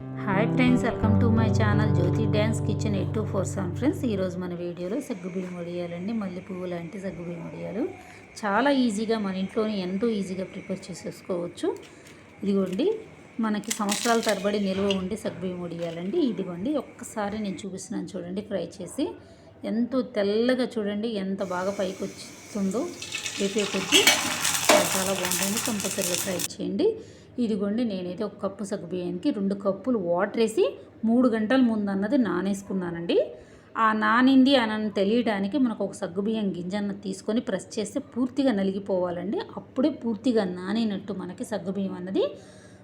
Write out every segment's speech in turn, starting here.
Hi friends welcome to my channel Jyothi dance kitchen eight two four seven friends. ఈరోజు మన వీడియోలో సగ్గుబియ్యం వడియాలండి మల్లె పువ్వు లాంటి సగ్గుబియ్యం వడియాలు. చాలా ఈజీగా మన ఇంట్లోనే ఎంతో ఈజీగా ప్రిపేర్ చేసేసుకోవచ్చు. ఇదిగోండి మనకి సంవత్సరాల తరబడి నిల్వ ఉండి సగ్గుబియ్యం వడియాలండి. ఇదిగోండి ఒక్కసారి నేను చూపిస్తున్నాను చూడండి ఫ్రై చేసి ఎంతో తెల్లగా చూడండి ఎంత బాగా పైకి వచ్చిందో వేపే కొద్దీ. చాలా చాలా బాగుంటుంది కంపల్సరీగా ట్రై చేయండి. ఇదిగోండి నేనైతే ఒక కప్పు సగ్గుబియ్యానికి రెండు కప్పులు వాటర్ వేసి మూడు గంటల ముందు అన్నది నానేసుకున్నానండి. ఆ నానింది అని తెలియడానికి మనకు ఒక సగ్గుబియ్యం గింజన్న తీసుకొని ప్రెస్ చేస్తే పూర్తిగా నలిగిపోవాలండి. అప్పుడే పూర్తిగా నానినట్టు మనకి సగ్గుబియ్యం అన్నది.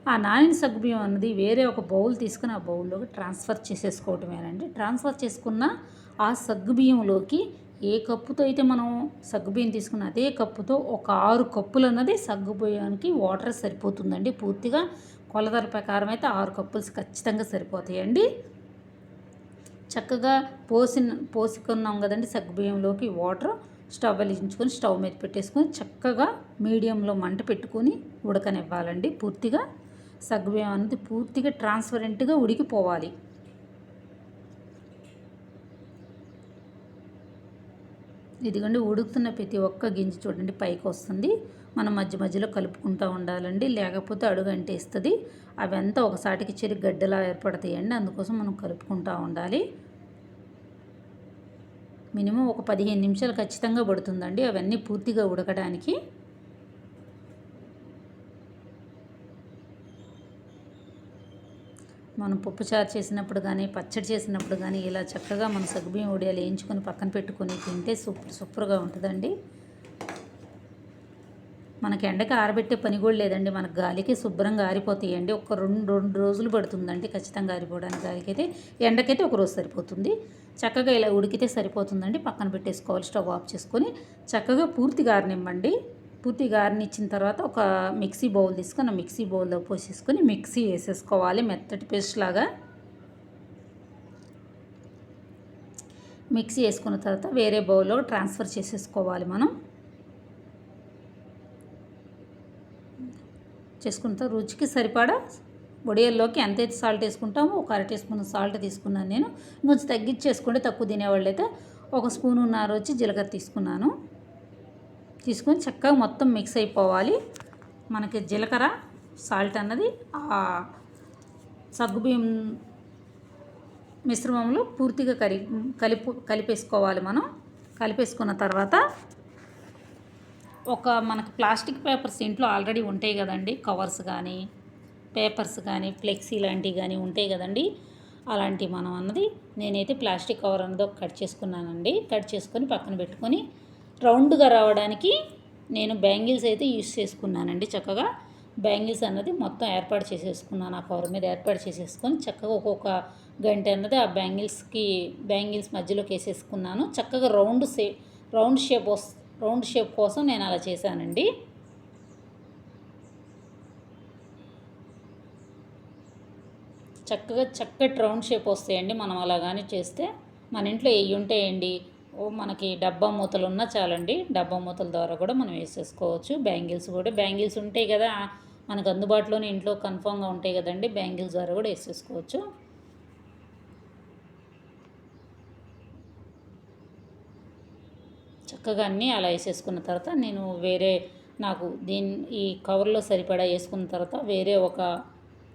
ఆ నానిన సగ్గుబియ్యం అన్నది వేరే ఒక బౌల్ తీసుకుని ఆ బౌల్లోకి ట్రాన్స్ఫర్ చేసేసుకోవటమేనండి. ట్రాన్స్ఫర్ చేసుకున్న ఆ సగ్గుబియ్యంలోకి ఏ కప్పుతో అయితే మనం సగ్గుబియ్యం తీసుకున్న అదే కప్పుతో ఒక ఆరు కప్పులు అన్నది సగ్గుబియ్యానికి వాటర్ సరిపోతుందండి. పూర్తిగా కొలతల ప్రకారం అయితే ఆరు కప్పులు ఖచ్చితంగా సరిపోతాయండి. చక్కగా పోసిన పోసుకున్నాం కదండి సగ్గుబియ్యంలోకి వాటర్. స్టవ్ వెలిగించుకొని స్టవ్ మీద పెట్టేసుకొని చక్కగా మీడియంలో మంట పెట్టుకొని ఉడకనివ్వాలండి. పూర్తిగా సగ్గుబియ్యం అనేది పూర్తిగా ట్రాన్స్పరెంట్గా ఉడికిపోవాలి. ఇదిగోండి ఉడుకుతున్న ప్రతి ఒక్క గింజ చూడండి పైకి వస్తుంది. మనం మధ్య మధ్యలో కలుపుకుంటూ ఉండాలండి. లేకపోతే అడుగు అంటేస్తుంది. అవంతా ఒకసాటికి చెరి గడ్డలా ఏర్పడతాయండి. అందుకోసం మనం కలుపుకుంటూ ఉండాలి. మినిమం ఒక పదిహేను నిమిషాలు ఖచ్చితంగా పడుతుందండి. అవన్నీ పూర్తిగా ఉడకడానికి. మనం పప్పుచారు చేసినప్పుడు కానీ పచ్చడి చేసినప్పుడు కానీ ఇలా చక్కగా మనం సగ్గుబియ్యం ఉడియాలు వేయించుకొని పక్కన పెట్టుకొని తింటే సూపర్ సూపర్గా ఉంటుందండి. మనకి ఎండకి ఆరబెట్టే పని కూడా లేదండి. మనకు గాలికి శుభ్రంగా ఆరిపోతాయండి. ఒక రెండు రెండు రోజులు పడుతుందండి ఖచ్చితంగా ఆరిపోవడానికి గాలికైతే. ఎండకైతే ఒక రోజు సరిపోతుంది. చక్కగా ఇలా ఉడికితే సరిపోతుందండి. పక్కన పెట్టేసుకోవాలి. స్టవ్ ఆఫ్ చేసుకొని చక్కగా పూర్తిగా ఆరనివ్వండి పూర్తిగా ఆరనిచ్చిన తర్వాత ఒక మిక్సీ బౌల్ తీసుకొని ఆ మిక్సీ బౌల్లో పోసేసుకొని మిక్సీ వేసేసుకోవాలి మెత్తటి పేస్ట్ లాగా. మిక్సీ వేసుకున్న తర్వాత వేరే బౌల్లో ట్రాన్స్ఫర్ చేసేసుకోవాలి మనం. చేసుకున్న తర్వాత రుచికి సరిపడా వడియల్లోకి ఎంతైతే సాల్ట్ వేసుకుంటామో ఒక అర టీ స్పూన్ సాల్ట్ తీసుకున్నాను నేను. కొంచెం తగ్గించేసుకుంటే తక్కువ తినేవాళ్ళు అయితే ఒక స్పూన్ ఉన్నారు వచ్చి జీలకర్ర తీసుకున్నాను. తీసుకొని చక్కగా మొత్తం మిక్స్ అయిపోవాలి. మనకి జీలకర్ర సాల్ట్ అన్నది ఆ సగ్గుబియ్యం మిశ్రమంలో పూర్తిగా కరి కలిపు కలిపేసుకోవాలి మనం. కలిపేసుకున్న తర్వాత ఒక మనకు ప్లాస్టిక్ పేపర్స్ ఇంట్లో ఆల్రెడీ ఉంటాయి కదండి. కవర్స్ కానీ పేపర్స్ కానీ ఫ్లెక్సీ లాంటివి కానీ ఉంటాయి కదండి. అలాంటివి మనం అన్నది నేనైతే ప్లాస్టిక్ కవర్ అన్నది ఒక కట్ చేసుకున్నానండి. కట్ చేసుకొని పక్కన పెట్టుకొని రౌండ్గా రావడానికి నేను బ్యాంగిల్స్ అయితే యూస్ చేసుకున్నానండి చక్కగా. బ్యాంగిల్స్ అన్నది మొత్తం ఏర్పాటు చేసేసుకున్నాను ఆ కవర్ మీద ఏర్పాటు చేసేసుకొని చక్కగా ఒక్కొక్క గంట అన్నది ఆ బ్యాంగిల్స్కి బ్యాంగిల్స్ మధ్యలోకి వేసేసుకున్నాను. చక్కగా రౌండ్ సే రౌండ్ షేప్ వస్ రౌండ్ షేప్ కోసం నేను అలా చేశానండి. చక్కగా చక్కటి రౌండ్ షేప్ వస్తాయండి మనం అలా కానీ చేస్తే. మన ఇంట్లో ఏ ఉంటాయండి. మనకి డబ్బా మూతలు ఉన్నా చాలండి. డబ్బా మూతల ద్వారా కూడా మనం వేసేసుకోవచ్చు. బ్యాంగిల్స్ కూడా బ్యాంగిల్స్ ఉంటాయి కదా మనకు అందుబాటులోనే ఇంట్లో కన్ఫామ్గా ఉంటాయి కదండి బ్యాంగిల్స్ ద్వారా కూడా వేసేసుకోవచ్చు. చక్కగా అన్నీ అలా వేసేసుకున్న తర్వాత నేను వేరే నాకు దీని ఈ కవర్లో సరిపడా వేసుకున్న తర్వాత వేరే ఒక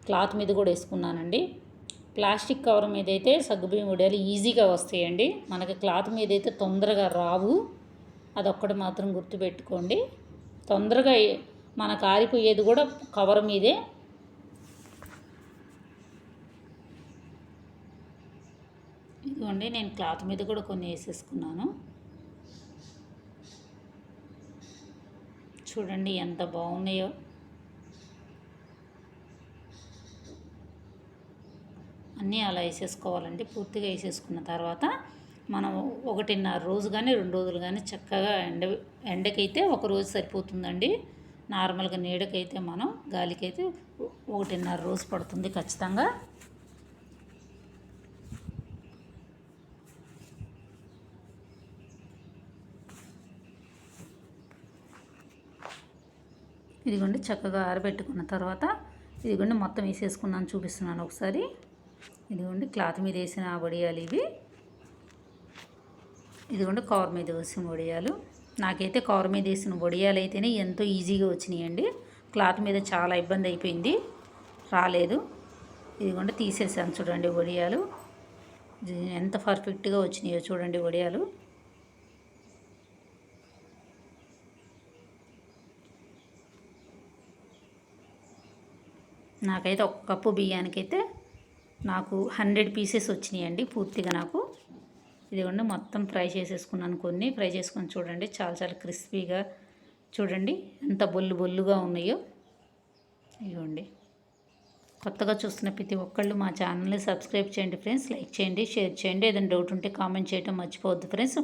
క్లాత్ మీద కూడా వేసుకున్నానండి. ప్లాస్టిక్ కవర్ మీద అయితే సగ్గుబియ్యం ఉడియాలు ఈజీగా వస్తాయండి. మనకి క్లాత్ మీద అయితే తొందరగా రావు. అదొక్కటి మాత్రం గుర్తుపెట్టుకోండి. తొందరగా మన కారిపోయేది కూడా కవర్ మీదే. ఇదిగోండి నేను క్లాత్ మీద కూడా కొన్ని వేసేసుకున్నాను. చూడండి ఎంత బాగున్నాయో. అన్నీ అలా వేసేసుకోవాలండి. పూర్తిగా వేసేసుకున్న తర్వాత మనం ఒకటిన్నర రోజు కానీ రెండు రోజులు కానీ చక్కగా ఎండ ఎండకైతే ఒక రోజు సరిపోతుందండి. నార్మల్గా నీడకైతే మనం గాలికైతే ఒకటిన్నర రోజు పడుతుంది ఖచ్చితంగా. ఇదిగోండి చక్కగా ఆరబెట్టుకున్న తర్వాత ఇదిగోండి మొత్తం వేసేసుకున్నాను చూపిస్తున్నాను ఒకసారి. ఇదిగోండి క్లాత్ మీద వేసిన వడియాలు ఇవి. ఇదిగోండి కవర్ మీద వేసిన వడియాలు. నాకైతే కవర్ మీద వేసిన వడియాలు అయితేనే ఎంతో ఈజీగా వచ్చినాయండి. క్లాత్ మీద చాలా ఇబ్బంది అయిపోయింది. రాలేదు. ఇదిగోండి తీసేసాను చూడండి వడియాలు. ఎంత పర్ఫెక్ట్గా వచ్చినాయో చూడండి వడియాలు. నాకైతే ఒక కప్పు బియ్యానికైతే నాకు హండ్రెడ్ పీసెస్ వచ్చినాయండి పూర్తిగా నాకు. ఇదిగోండి మొత్తం ఫ్రై చేసేసుకున్నాను కొన్ని. ఫ్రై చేసుకొని చూడండి చాలా చాలా క్రిస్పీగా చూడండి ఎంత బొల్లు బొల్లుగా ఉన్నాయో. ఇదిగోండి కొత్తగా చూస్తున్న ప్రతి ఒక్కళ్ళు మా ఛానల్ని సబ్స్క్రైబ్ చేయండి ఫ్రెండ్స్ లైక్ చేయండి షేర్ చేయండి. ఏదైనా డౌట్ ఉంటే కామెంట్ చేయడం మర్చిపోవద్దు ఫ్రెండ్స్.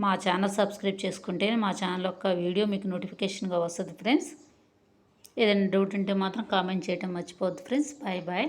మా ఛానల్ సబ్స్క్రైబ్ చేసుకుంటేనే మా ఛానల్ యొక్క వీడియో మీకు నోటిఫికేషన్గా వస్తుంది ఫ్రెండ్స్. ఏదైనా డౌట్ ఉంటే మాత్రం కామెంట్ చేయడం మర్చిపోవద్దు ఫ్రెండ్స్. Bye bye.